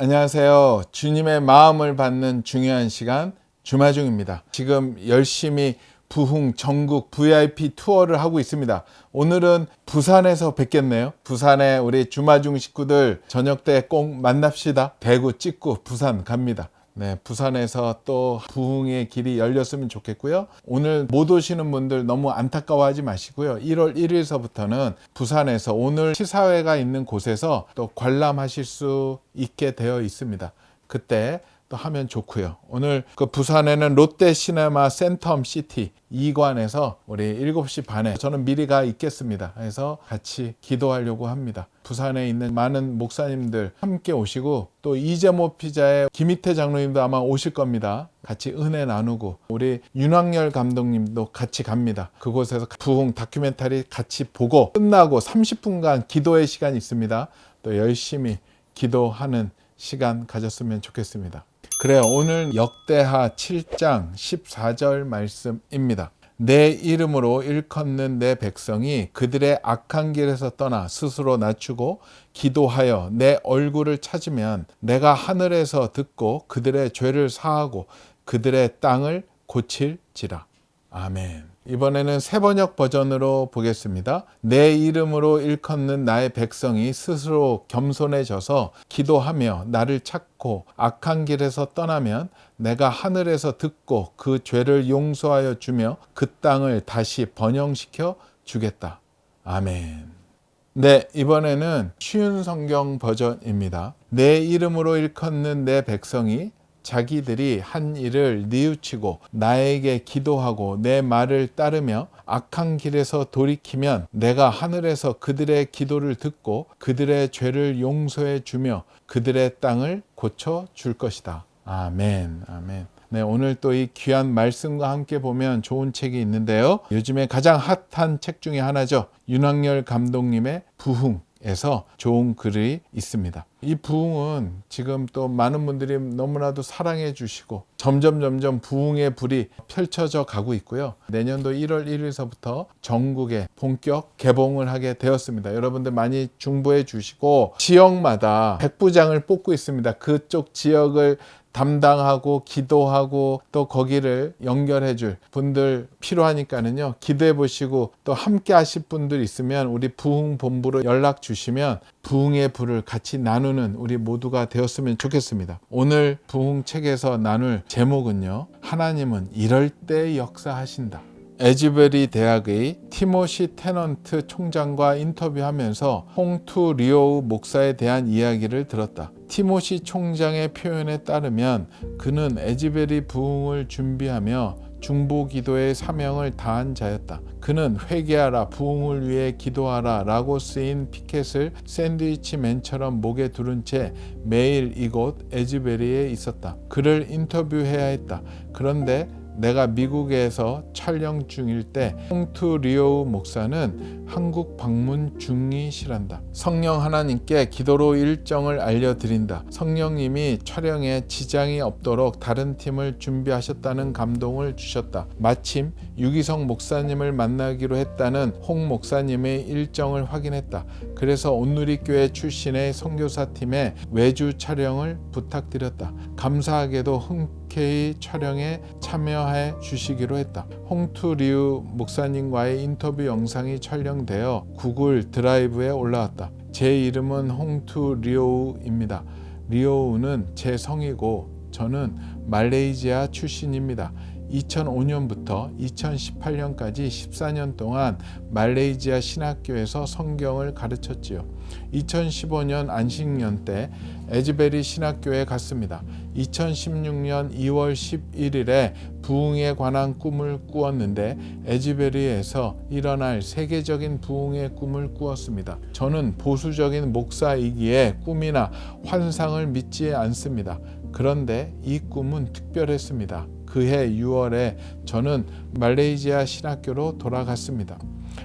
안녕하세요. 주님의 마음을 받는 중요한 시간 주마중입니다. 지금 열심히 부흥 전국 VIP 투어를 하고 있습니다. 오늘은 부산에서 뵙겠네요. 부산에 우리 주마중 식구들 저녁 때 꼭 만납시다. 대구 찍고 부산 갑니다. 네, 부산에서 또 부흥의 길이 열렸으면 좋겠고요. 오늘 못 오시는 분들 너무 안타까워하지 마시고요. 1월 1일서부터는 부산에서 오늘 시사회가 있는 곳에서 또 관람하실 수 있게 되어 있습니다. 그때 또 하면 좋고요. 오늘 그 부산에는 롯데 시네마 센텀 시티 2관에서 우리 7시 반에 저는 미리 가 있겠습니다. 그래서 같이 기도하려고 합니다. 부산에 있는 많은 목사님들 함께 오시고 또 이재모 피자의 김희태 장로님도 아마 오실 겁니다. 같이 은혜 나누고 우리 윤학열 감독님도 같이 갑니다. 그곳에서 부흥 다큐멘터리 같이 보고 끝나고 30분간 기도의 시간이 있습니다. 또 열심히 기도하는 시간 가졌으면 좋겠습니다. 그래요. 오늘 역대하 7장 14절 말씀입니다. 내 이름으로 일컫는 내 백성이 그들의 악한 길에서 떠나 스스로 낮추고 기도하여 내 얼굴을 찾으면 내가 하늘에서 듣고 그들의 죄를 사하고 그들의 땅을 고칠지라. 아멘. 이번에는 세 번역 버전으로 보겠습니다. 내 이름으로 일컫는 나의 백성이 스스로 겸손해져서 기도하며 나를 찾고 악한 길에서 떠나면 내가 하늘에서 듣고 그 죄를 용서하여 주며 그 땅을 다시 번영시켜 주겠다. 아멘. 네, 이번에는 쉬운 성경 버전입니다. 내 이름으로 일컫는 내 백성이 자기들이 한 일을 뉘우치고 나에게 기도하고 내 말을 따르며 악한 길에서 돌이키면 내가 하늘에서 그들의 기도를 듣고 그들의 죄를 용서해 주며 그들의 땅을 고쳐 줄 것이다. 아멘. 아멘. 네, 오늘 또 이 귀한 말씀과 함께 보면 좋은 책이 있는데요. 요즘에 가장 핫한 책 중에 하나죠. 윤학열 감독님의 부흥. 에서 좋은 글이 있습니다. 이 부흥은 지금 또 많은 분들이 너무나도 사랑해 주시고 점점 점점 부흥의 불이 펼쳐져 가고 있고요. 내년도 1월 1일서부터 전국에 본격 개봉을 하게 되었습니다. 여러분들 많이 중보해 주시고 지역마다 백부장을 뽑고 있습니다. 그쪽 지역을 담당하고 기도하고 또 거기를 연결해 줄 분들 필요하니까는요. 기도해 보시고 또 함께 하실 분들 있으면 우리 부흥 본부로 연락 주시면 부흥의 불을 같이 나누는 우리 모두가 되었으면 좋겠습니다. 오늘 부흥 책에서 나눌 제목은요. 하나님은 이럴 때 역사하신다. 에즈베리 대학의 티모시 테넌트 총장과 인터뷰하면서 홍투 리오우 목사에 대한 이야기를 들었다. 티모시 총장의 표현에 따르면 그는 에즈베리 부흥을 준비하며 중보 기도의 사명을 다한 자였다. 그는 회개하라, 부흥을 위해 기도하라 라고 쓰인 피켓을 샌드위치맨처럼 목에 두른 채 매일 이곳 에즈베리에 있었다. 그를 인터뷰해야 했다. 그런데 내가 미국에서 촬영 중일 때 홍투 리오우 목사는 한국 방문 중이시란다. 성령 하나님께 기도로 일정을 알려드린다. 성령님이 촬영에 지장이 없도록 다른 팀을 준비하셨다는 감동을 주셨다. 마침 유기성 목사님을 만나기로 했다는 홍 목사님의 일정을 확인했다. 그래서 온누리교회 출신의 선교사 팀의 외주 촬영을 부탁드렸다. 감사하게도 흔쾌히 촬영에 참여해 주시기로 했다. 홍투리우 목사님과의 인터뷰 영상이 촬영되어 구글 드라이브에 올라왔다. 제 이름은 홍투리오우입니다. 리오우는 제 성이고 저는 말레이시아 출신입니다. 2005년부터 2018년까지 14년 동안 말레이시아 신학교에서 성경을 가르쳤지요. 2015년 안식년 때 에즈베리 신학교에 갔습니다. 2016년 2월 11일에 부흥에 관한 꿈을 꾸었는데 에즈베리에서 일어날 세계적인 부흥의 꿈을 꾸었습니다. 저는 보수적인 목사이기에 꿈이나 환상을 믿지 않습니다. 그런데 이 꿈은 특별했습니다. 그해 6월에 저는 말레이시아 신학교로 돌아갔습니다.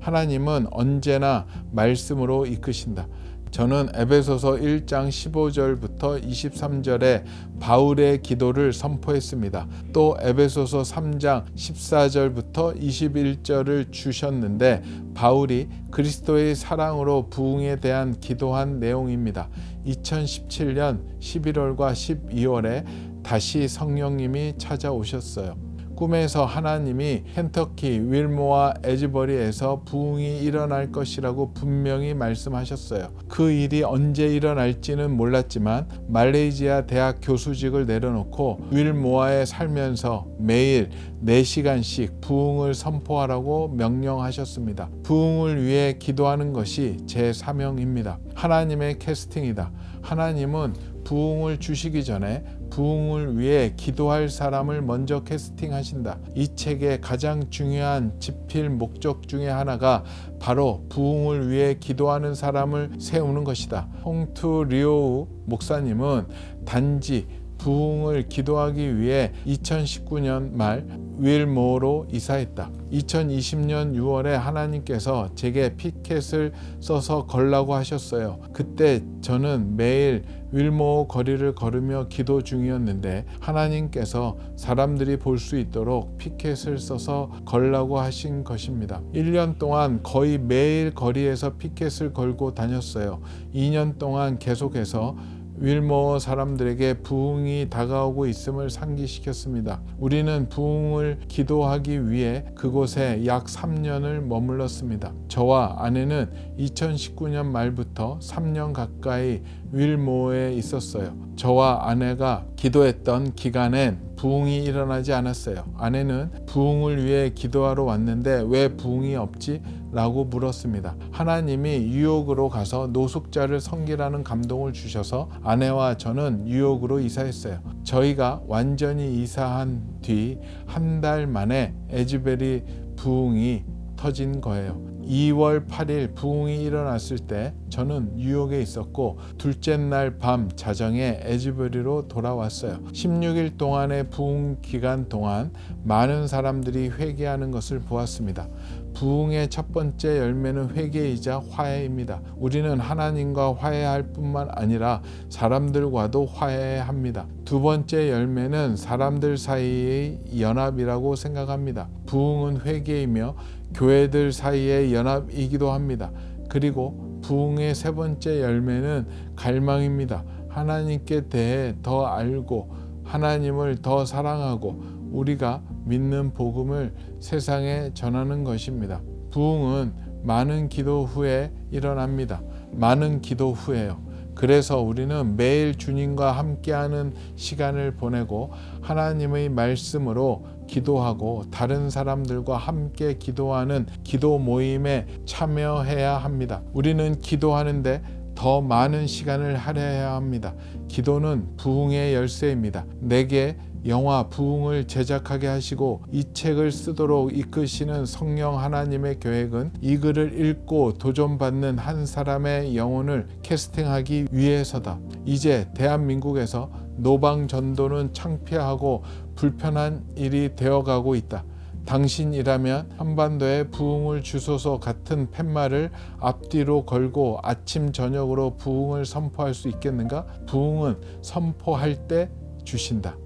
하나님은 언제나 말씀으로 이끄신다. 저는 에베소서 1장 15절부터 19절부터 23절에 바울의 기도를 선포했습니다. 또 에베소서 3장 14절부터 21절을 주셨는데 바울이 그리스도의 사랑으로 부흥에 대한 기도한 내용입니다. 2017년 11월과 12월에 다시 성령님이 찾아오셨어요. 꿈에서 하나님이 켄터키, 윌모와 에즈버리에서 부흥이 일어날 것이라고 분명히 말씀하셨어요. 그 일이 언제 일어날지는 몰랐지만 말레이시아 대학 교수직을 내려놓고 윌모아에 살면서 매일 4시간씩 부흥을 선포하라고 명령하셨습니다. 부흥을 위해 기도하는 것이 제 사명입니다. 하나님의 캐스팅이다. 하나님은 부흥을 주시기 전에 부흥을 위해 기도할 사람을 먼저 캐스팅하신다. 이 책의 가장 중요한 집필 목적 중에 하나가 바로 부흥을 위해 기도하는 사람을 세우는 것이다. 홍투 리오우 목사님은 단지 부흥을 기도하기 위해 2019년 말 윌모로 이사했다. 2020년 6월에 하나님께서 제게 피켓을 써서 걸라고 하셨어요. 그때 저는 매일 윌모 거리를 걸으며 기도 중이었는데 하나님께서 사람들이 볼 수 있도록 피켓을 써서 걸라고 하신 것입니다. 1년 동안 거의 매일 거리에서 피켓을 걸고 다녔어요. 2년 동안 계속해서 윌모 사람들에게 부흥이 다가오고 있음을 상기시켰습니다. 우리는 부흥을 기도하기 위해 그곳에 약 3년을 머물렀습니다. 저와 아내는 2019년 말부터 3년 가까이 윌모에 있었어요. 저와 아내가 기도했던 기간엔 부흥이 일어나지 않았어요. 아내는 부흥을 위해 기도하러 왔는데 왜 부흥이 없지? 라고 물었습니다. 하나님이 뉴욕으로 가서 노숙자를 섬기라는 감동을 주셔서 아내와 저는 뉴욕으로 이사했어요. 저희가 완전히 이사한 뒤 한 달 만에 에즈베리 부흥이 터진 거예요. 2월 8일 부흥이 일어났을 때 저는 뉴욕에 있었고 둘째 날 밤 자정에 에즈베리로 돌아왔어요. 16일 동안의 부흥 기간 동안 많은 사람들이 회개하는 것을 보았습니다. 부흥의 첫 번째 열매는 회개이자 화해입니다. 우리는 하나님과 화해할 뿐만 아니라 사람들과도 화해합니다. 두 번째 열매는 사람들 사이의 연합이라고 생각합니다. 부흥은 회개이며 교회들 사이의 연합이기도 합니다. 그리고 부흥의 세 번째 열매는 갈망입니다. 하나님께 대해 더 알고 하나님을 더 사랑하고 우리가 믿는 복음을 세상에 전하는 것입니다. 부흥은 많은 기도 후에 일어납니다. 많은 기도 후에요. 그래서 우리는 매일 주님과 함께하는 시간을 보내고 하나님의 말씀으로 기도하고 다른 사람들과 함께 기도하는 기도 모임에 참여해야 합니다. 우리는 기도하는데 더 많은 시간을 할애해야 합니다. 기도는 부흥의 열쇠입니다. 내게 영화 부흥을 제작하게 하시고 이 책을 쓰도록 이끄시는 성령 하나님의 계획은 이 글을 읽고 도전받는 한 사람의 영혼을 캐스팅하기 위해서다. 이제 대한민국에서 노방 전도는 창피하고 불편한 일이 되어가고 있다. 당신이라면 한반도에 부흥을 주소서 같은 팻말을 앞뒤로 걸고 아침 저녁으로 부흥을 선포할 수 있겠는가? 부흥은 선포할 때 주신다.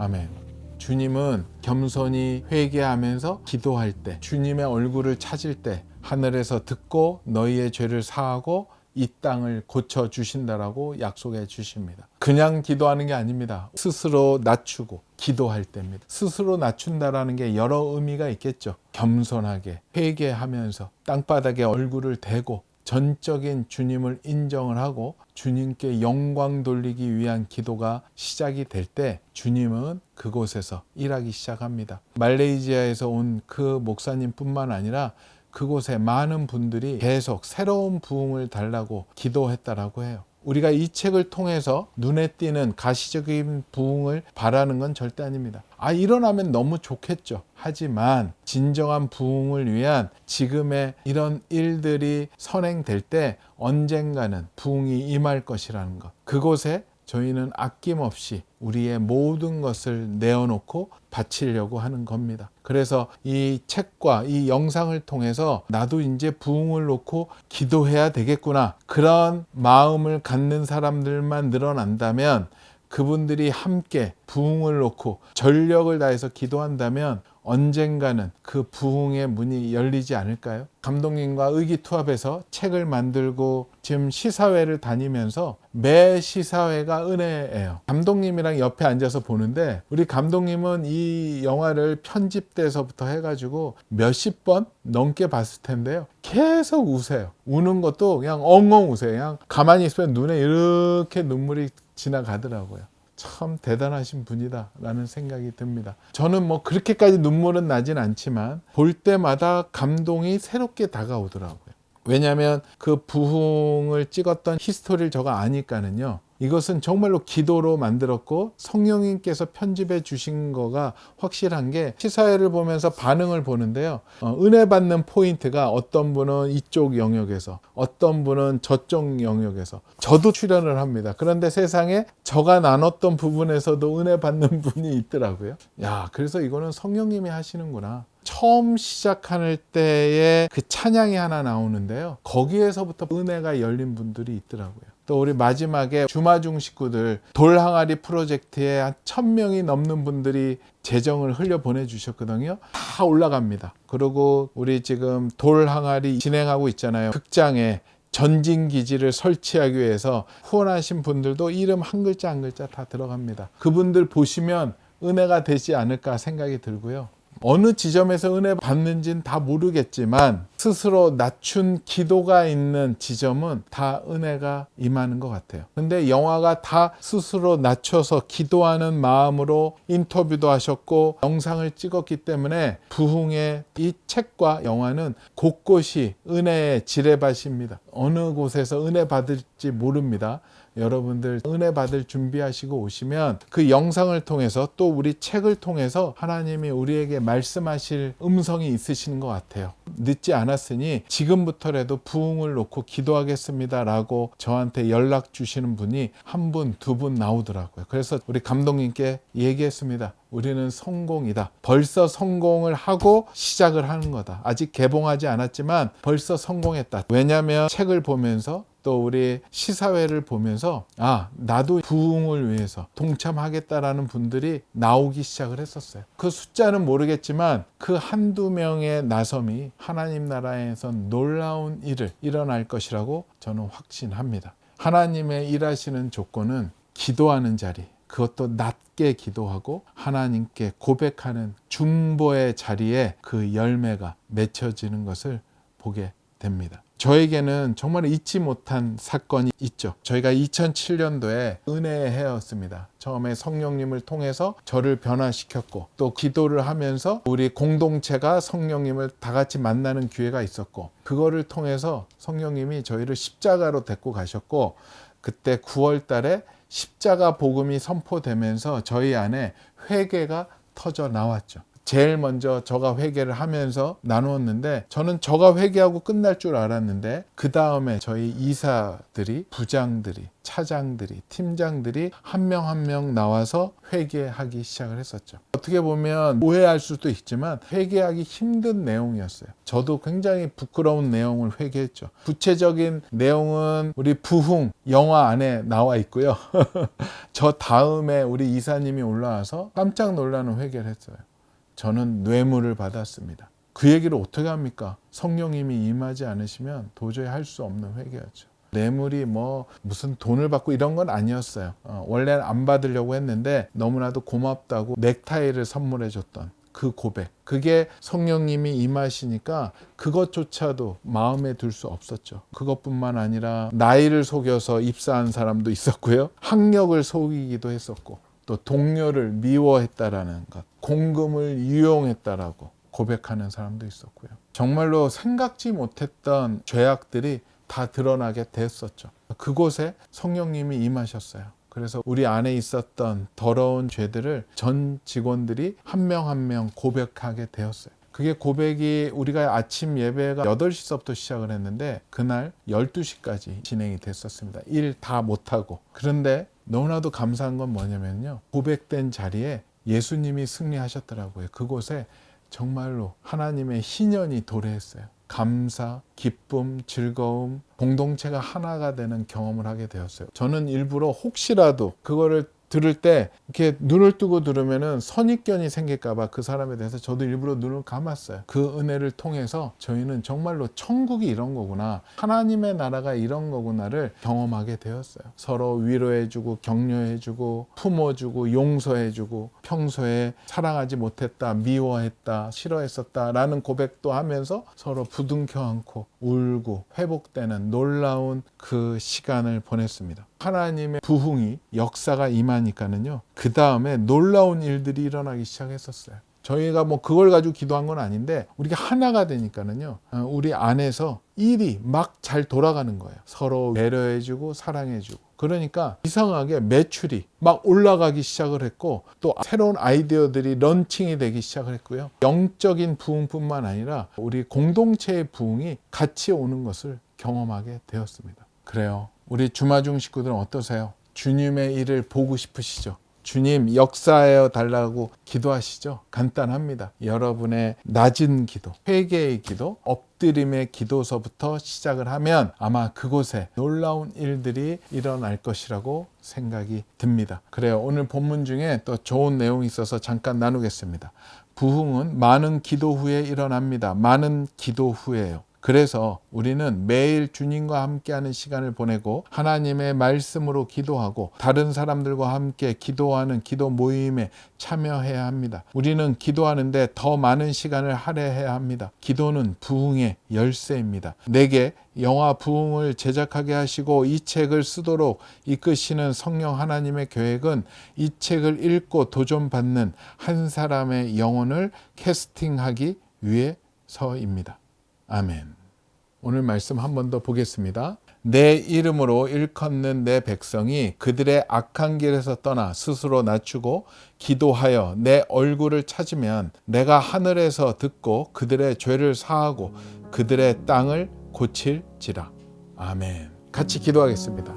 아멘. 주님은 겸손히 회개하면서 기도할 때, 주님의 얼굴을 찾을 때 하늘에서 듣고 너희의 죄를 사하고 이 땅을 고쳐 주신다라고 약속해 주십니다. 그냥 기도하는 게 아닙니다. 스스로 낮추고 기도할 때입니다. 스스로 낮춘다라는 게 여러 의미가 있겠죠. 겸손하게 회개하면서 땅바닥에 얼굴을 대고 전적인 주님을 인정을 하고 주님께 영광 돌리기 위한 기도가 시작이 될 때 주님은 그곳에서 일하기 시작합니다. 말레이시아에서 온 그 목사님뿐만 아니라 그곳에 많은 분들이 계속 새로운 부흥을 달라고 기도했다라고 해요. 우리가 이 책을 통해서 눈에 띄는 가시적인 부흥을 바라는 건 절대 아닙니다. 아, 일어나면 너무 좋겠죠. 하지만 진정한 부흥을 위한 지금의 이런 일들이 선행될 때 언젠가는 부흥이 임할 것이라는 것. 그곳에 저희는 아낌없이 우리의 모든 것을 내어놓고 바치려고 하는 겁니다. 그래서 이 책과 이 영상을 통해서 나도 이제 부흥을 놓고 기도해야 되겠구나. 그런 마음을 갖는 사람들만 늘어난다면 그분들이 함께 부흥을 놓고 전력을 다해서 기도한다면 언젠가는 그 부흥의 문이 열리지 않을까요? 감독님과 의기투합해서 책을 만들고 지금 시사회를 다니면서 매 시사회가 은혜예요. 감독님이랑 옆에 앉아서 보는데 우리 감독님은 이 영화를 편집돼서부터 해가지고 몇십 번 넘게 봤을 텐데요. 계속 우세요. 우는 것도 그냥 엉엉 우세요. 그냥 가만히 있으면 눈에 이렇게 눈물이 지나가더라고요. 참 대단하신 분이다 라는 생각이 듭니다. 저는 뭐 그렇게까지 눈물은 나진 않지만 볼 때마다 감동이 새롭게 다가오더라고요. 왜냐하면 그 부흥을 찍었던 히스토리를 저가 아니까는요. 이것은 정말로 기도로 만들었고 성령님께서 편집해 주신 거가 확실한 게 시사회를 보면서 반응을 보는데요. 어, 은혜 받는 포인트가 어떤 분은 이쪽 영역에서 어떤 분은 저쪽 영역에서 저도 출연을 합니다. 그런데 세상에 저가 나눴던 부분에서도 은혜 받는 분이 있더라고요. 야, 그래서 이거는 성령님이 하시는구나. 처음 시작할 때에 그 찬양이 하나 나오는데요. 거기에서부터 은혜가 열린 분들이 있더라고요. 또 우리 마지막에 주마중 식구들 돌 항아리 프로젝트에 한 천명이 넘는 분들이 재정을 흘려 보내주셨거든요. 다 올라갑니다. 그리고 우리 지금 돌 항아리 진행하고 있잖아요. 극장에 전진 기지를 설치하기 위해서 후원하신 분들도 이름 한 글자 한 글자 다 들어갑니다. 그분들 보시면 은혜가 되지 않을까 생각이 들고요. 어느 지점에서 은혜 받는지는 다 모르겠지만 스스로 낮춘 기도가 있는 지점은 다 은혜가 임하는 것 같아요. 근데 영화가 다 스스로 낮춰서 기도하는 마음으로 인터뷰도 하셨고 영상을 찍었기 때문에 부흥의 이 책과 영화는 곳곳이 은혜의 지뢰밭입니다. 어느 곳에서 은혜 받을지 모릅니다. 여러분들 은혜 받을 준비하시고 오시면 그 영상을 통해서 또 우리 책을 통해서 하나님이 우리에게 말씀하실 음성이 있으시는 것 같아요. 늦지 않았으니 지금부터라도 부흥을 놓고 기도하겠습니다라고 저한테 연락 주시는 분이 한 분, 두 분 나오더라고요. 그래서 우리 감독님께 얘기했습니다. 우리는 성공이다. 벌써 성공을 하고 시작을 하는 거다. 아직 개봉하지 않았지만 벌써 성공했다. 왜냐하면 책을 보면서 또 우리 시사회를 보면서 아 나도 부흥을 위해서 동참하겠다라는 분들이 나오기 시작을 했었어요. 그 숫자는 모르겠지만 그 한두 명의 나섬이 하나님 나라에선 놀라운 일을 일어날 것이라고 저는 확신합니다. 하나님의 일하시는 조건은 기도하는 자리, 그것도 낮게 기도하고 하나님께 고백하는 중보의 자리에 그 열매가 맺혀지는 것을 보게 됩니다. 저에게는 정말 잊지 못한 사건이 있죠. 저희가 2007년도에 은혜의 해였습니다. 처음에 성령님을 통해서 저를 변화시켰고 또 기도를 하면서 우리 공동체가 성령님을 다 같이 만나는 기회가 있었고 그거를 통해서 성령님이 저희를 십자가로 데리고 가셨고 그때 9월 달에 십자가 복음이 선포되면서 저희 안에 회개가 터져 나왔죠. 제일 먼저 저가 회개를 하면서 나누었는데 저는 저가 회개하고 끝날 줄 알았는데 그 다음에 저희 이사들이 부장들이 차장들이 팀장들이 한 명 한 명 나와서 회개하기 시작을 했었죠. 어떻게 보면 오해할 수도 있지만 회개하기 힘든 내용이었어요. 저도 굉장히 부끄러운 내용을 회개했죠. 구체적인 내용은 우리 부흥 영화 안에 나와 있고요. 저 다음에 우리 이사님이 올라와서 깜짝 놀라는 회개를 했어요. 저는 뇌물을 받았습니다. 그 얘기를 어떻게 합니까? 성령님이 임하지 않으시면 도저히 할 수 없는 회개였죠. 뇌물이 뭐 무슨 돈을 받고 이런 건 아니었어요. 어, 원래는 안 받으려고 했는데 너무나도 고맙다고 넥타이를 선물해 줬던 그 고백. 그게 성령님이 임하시니까 그것조차도 마음에 들 수 없었죠. 그것뿐만 아니라 나이를 속여서 입사한 사람도 있었고요. 학력을 속이기도 했었고 또 동료를 미워했다라는 것, 공금을 이용했다라고 고백하는 사람도 있었고요. 정말로 생각지 못했던 죄악들이 다 드러나게 됐었죠. 그곳에 성령님이 임하셨어요. 그래서 우리 안에 있었던 더러운 죄들을 전 직원들이 한 명 한 명 고백하게 되었어요. 그게 고백이 우리가 아침 예배가 8시서부터 시작을 했는데 그날 12시까지 진행이 됐었습니다. 일 다 못하고. 그런데 너무나도 감사한 건 뭐냐면요. 고백된 자리에 예수님이 승리하셨더라고요. 그곳에 정말로 하나님의 희년이 도래했어요. 감사, 기쁨, 즐거움, 공동체가 하나가 되는 경험을 하게 되었어요. 저는 일부러 혹시라도 그거를 들을 때 이렇게 눈을 뜨고 들으면은 선입견이 생길까봐 그 사람에 대해서 저도 일부러 눈을 감았어요. 그 은혜를 통해서 저희는 정말로 천국이 이런 거구나. 하나님의 나라가 이런 거구나를 경험하게 되었어요. 서로 위로해주고 격려해주고 품어주고 용서해주고 평소에 사랑하지 못했다, 미워했다, 싫어했었다 라는 고백도 하면서 서로 부둥켜 안고 울고 회복되는 놀라운 그 시간을 보냈습니다. 하나님의 부흥이 역사가 임하니까는요. 그 다음에 놀라운 일들이 일어나기 시작했었어요. 저희가 뭐 그걸 가지고 기도한 건 아닌데 우리가 하나가 되니까는요. 어, 우리 안에서 일이 막 잘 돌아가는 거예요. 서로 배려해주고 사랑해주고. 그러니까 이상하게 매출이 막 올라가기 시작을 했고 또 새로운 아이디어들이 런칭이 되기 시작을 했고요. 영적인 부흥뿐만 아니라 우리 공동체의 부흥이 같이 오는 것을 경험하게 되었습니다. 그래요. 우리 주마중 식구들은 어떠세요? 주님의 일을 보고 싶으시죠? 주님 역사하여 달라고 기도하시죠? 간단합니다. 여러분의 낮은 기도, 회개의 기도, 엎드림의 기도서부터 시작을 하면 아마 그곳에 놀라운 일들이 일어날 것이라고 생각이 듭니다. 그래요. 오늘 본문 중에 또 좋은 내용이 있어서 잠깐 나누겠습니다. 부흥은 많은 기도 후에 일어납니다. 많은 기도 후에요. 그래서 우리는 매일 주님과 함께하는 시간을 보내고 하나님의 말씀으로 기도하고 다른 사람들과 함께 기도하는 기도 모임에 참여해야 합니다. 우리는 기도하는데 더 많은 시간을 할애해야 합니다. 기도는 부흥의 열쇠입니다. 내게 영화 부흥을 제작하게 하시고 이 책을 쓰도록 이끄시는 성령 하나님의 계획은 이 책을 읽고 도전받는 한 사람의 영혼을 캐스팅하기 위해서입니다. 아멘. 오늘 말씀 한 번 더 보겠습니다. 내 이름으로 일컫는 내 백성이 그들의 악한 길에서 떠나 스스로 낮추고 기도하여 내 얼굴을 찾으면 내가 하늘에서 듣고 그들의 죄를 사하고 그들의 땅을 고칠지라. 아멘. 같이 기도하겠습니다.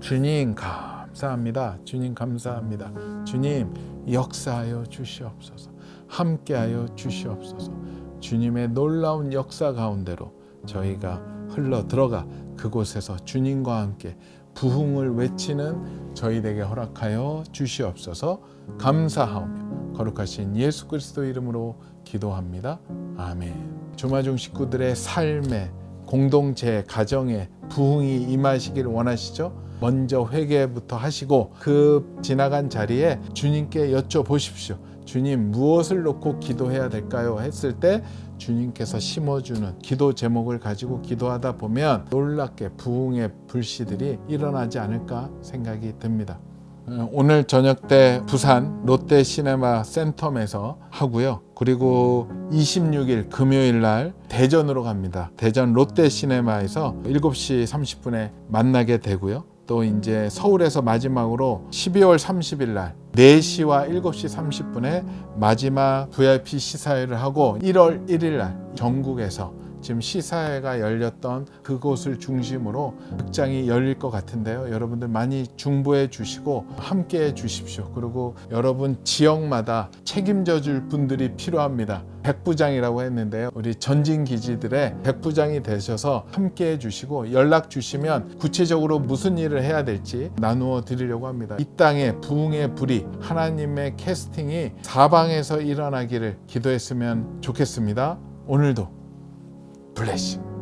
주님 감사합니다. 주님 감사합니다. 주님 역사하여 주시옵소서. 함께하여 주시옵소서. 주님의 놀라운 역사 가운데로 저희가 흘러 들어가 그곳에서 주님과 함께 부흥을 외치는 저희에게 허락하여 주시옵소서 감사하오며 거룩하신 예수 그리스도 이름으로 기도합니다. 아멘. 주마중 식구들의 삶에 공동체 가정에 부흥이 임하시길 원하시죠? 먼저 회개부터 하시고 그 지나간 자리에 주님께 여쭤보십시오. 주님 무엇을 놓고 기도해야 될까요? 했을 때 주님께서 심어주는 기도 제목을 가지고 기도하다 보면 놀랍게 부흥의 불씨들이 일어나지 않을까 생각이 듭니다. 어, 오늘 저녁 때 부산 롯데 시네마 센텀에서 하고요. 그리고 26일 금요일 날 대전으로 갑니다. 대전 롯데 시네마에서 7시 30분에 만나게 되고요. 또 이제 서울에서 마지막으로 12월 30일 날 4시와 7시 30분에 마지막 VIP 시사회를 하고 1월 1일 날 전국에서 지금 시사회가 열렸던 그곳을 중심으로 극장이 열릴 것 같은데요. 여러분들 많이 중보해 주시고 함께 해 주십시오. 그리고 여러분 지역마다 책임져 줄 분들이 필요합니다. 백부장이라고 했는데요. 우리 전진 기지들의 백부장이 되셔서 함께 해 주시고 연락 주시면 구체적으로 무슨 일을 해야 될지 나누어 드리려고 합니다. 이 땅에 부흥의 불이 하나님의 캐스팅이 사방에서 일어나기를 기도했으면 좋겠습니다. 오늘도 you